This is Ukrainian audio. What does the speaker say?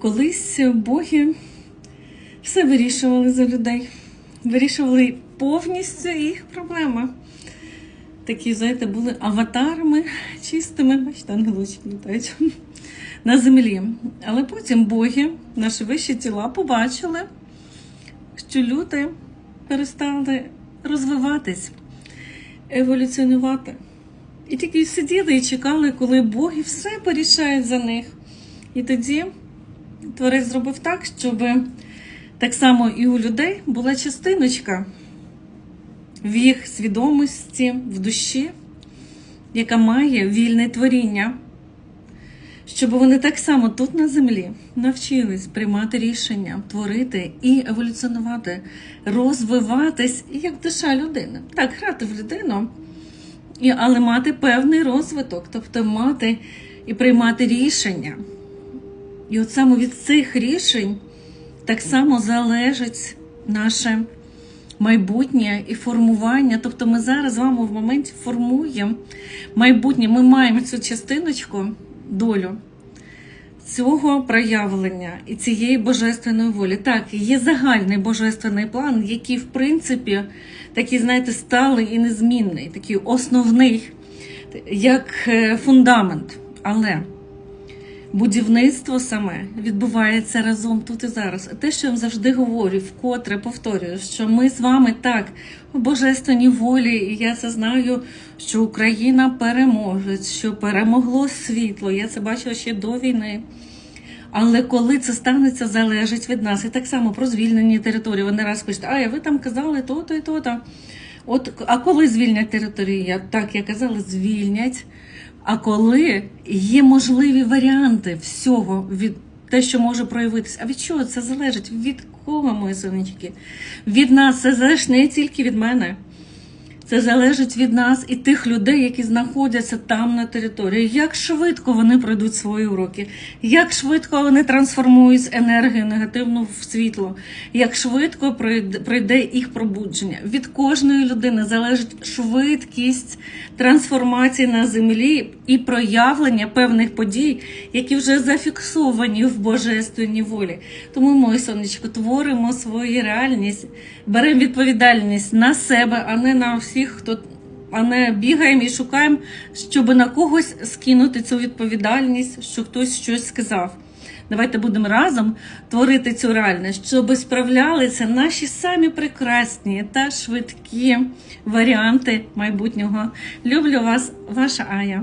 Колись боги все вирішували за людей, вирішували повністю їх проблеми. Такі, знаєте, були аватарами чистими, бачите, ангелочки літають на землі. Але потім боги, наші вищі тіла, побачили, що люди перестали розвиватись, еволюціонувати. І тільки сиділи і чекали, коли боги все порішають за них. І тоді творець зробив так, щоб так само і у людей була частиночка в їх свідомості, в душі, яка має вільне творіння, щоб вони так само тут на землі навчились приймати рішення, творити і еволюціонувати, розвиватись як душа людини. Так, грати в людину, але мати певний розвиток, тобто мати і приймати рішення. І от саме від цих рішень так само залежить наше майбутнє і формування. Тобто ми зараз з вами в моменті формуємо майбутнє. Ми маємо цю частиночку, долю цього проявлення і цієї божественної волі. Так, є загальний божественний план, який, в принципі, такий, знаєте, сталий і незмінний, такий основний, як е, фундамент. Але будівництво саме відбувається разом тут і зараз. Те, що я вам завжди говорю, вкотре повторюю, що ми з вами так в божественній волі, і я це знаю, що Україна переможе, що перемогло світло. Я це бачила ще до війни. Але коли це станеться, залежить від нас. І так само про звільнені території. Вони раз пишуть, а ви там казали то-то і то-то. От, а коли звільнять території? Так, я казала, звільнять. А коли є можливі варіанти всього від те, що може проявитися. А від чого це залежить? Від кого, мої сонечки? Від нас це залежить не тільки від мене. Це залежить від нас і тих людей, які знаходяться там на території. Як швидко вони пройдуть свої уроки, як швидко вони трансформують енергію негативну в світло, як швидко пройде їх пробудження. Від кожної людини залежить швидкість трансформації на землі і проявлення певних подій, які вже зафіксовані в божественній волі. Тому, моє сонечко, творимо свою реальність, беремо відповідальність на себе, а не на всіх, хто. А не бігаємо і шукаємо, щоб на когось скинути цю відповідальність, що хтось щось сказав. Давайте будемо разом творити цю реальність, щоб справлялися наші самі прекрасні та швидкі варіанти майбутнього. Люблю вас, ваша Ая.